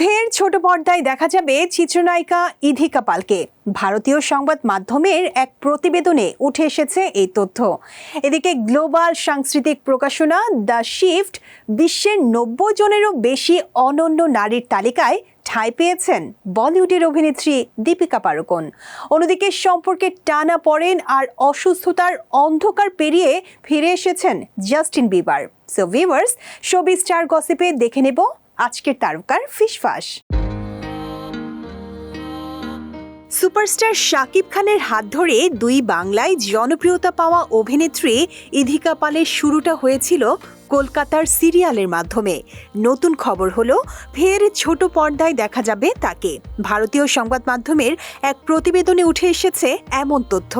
ফের ছোট পর্দায় দেখা যাবে চিত্রনায়িকা ইধিকা পালকে। ভারতীয় সংবাদ মাধ্যমের এক প্রতিবেদনে উঠে এসেছে এই তথ্য। এদিকে গ্লোবাল সাংস্কৃতিক প্রকাশনা দ্য শিফট বিশ্বের নব্বই জনেরও বেশি অনন্য নারীর তালিকায় ঠাঁই পেয়েছেন বলিউডের অভিনেত্রী দীপিকা পাড়ুকোন। অন্যদিকে সম্পর্কে টানা পড়েন আর অসুস্থতার অন্ধকার পেরিয়ে ফিরে এসেছেন Justin Bieber. So viewers showbiz star গসিপে দেখে নেব আজকের তারকার ফিসফাস সুপারস্টার শাকিব খানের হাত ধরে দুই বাংলায় জনপ্রিয়তা পাওয়া অভিনেত্রী ইধিকা পালের শুরুটা হয়েছিল কলকাতার সিরিয়ালের মাধ্যমে। নতুন খবর হলো, ফের ছোট পর্দায় দেখা যাবে তাকে। ভারতীয় সংবাদ মাধ্যমের এক প্রতিবেদনে উঠে এসেছে এমন তথ্য।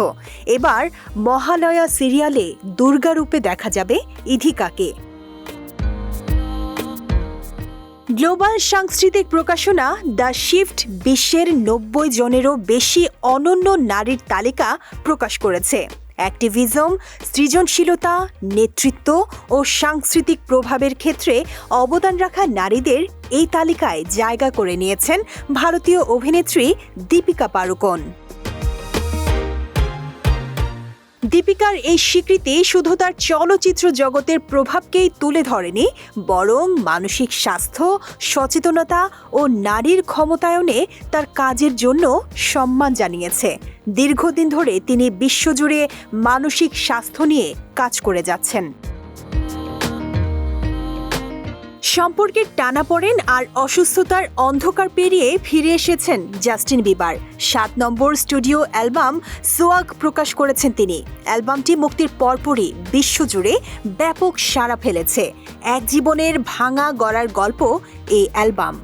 এবার মহালয়া সিরিয়ালে দুর্গারূপে দেখা যাবে ইধিকাকে। গ্লোবাল সাংস্কৃতিক প্রকাশনা দ্য শিফট বিশ্বের নব্বই জনেরও বেশি অনন্য নারীর তালিকা প্রকাশ করেছে। অ্যাক্টিভিজম, সৃজনশীলতা, নেতৃত্ব ও সাংস্কৃতিক প্রভাবের ক্ষেত্রে অবদান রাখা নারীদের এই তালিকায় জায়গা করে নিয়েছেন ভারতীয় অভিনেত্রী দীপিকা পাড়ুকোন। দীপিকার এই স্বীকৃতি শুধু তার চলচ্চিত্র জগতের প্রভাবকেই তুলে ধরেনি, বরং মানসিক স্বাস্থ্য, সচেতনতা ও নারীর ক্ষমতায়নে তার কাজের জন্য সম্মান জানিয়েছে। দীর্ঘদিন ধরে তিনি বিশ্বজুড়ে মানসিক স্বাস্থ্য নিয়ে কাজ করে যাচ্ছেন। সম্পর্কের টানাপড়েন আর অসুস্থতার অন্ধকার পেরিয়ে ফিরে এসেছেন জাস্টিন বিবার। সাত নম্বর স্টুডিও অ্যালবাম সোয়াগ প্রকাশ করেছেন তিনি। অ্যালবামটি মুক্তির পরপরই বিশ্বজুড়ে ব্যাপক সাড়া ফেলেছে। এক জীবনের ভাঙা গড়ার গল্প এই অ্যালবাম।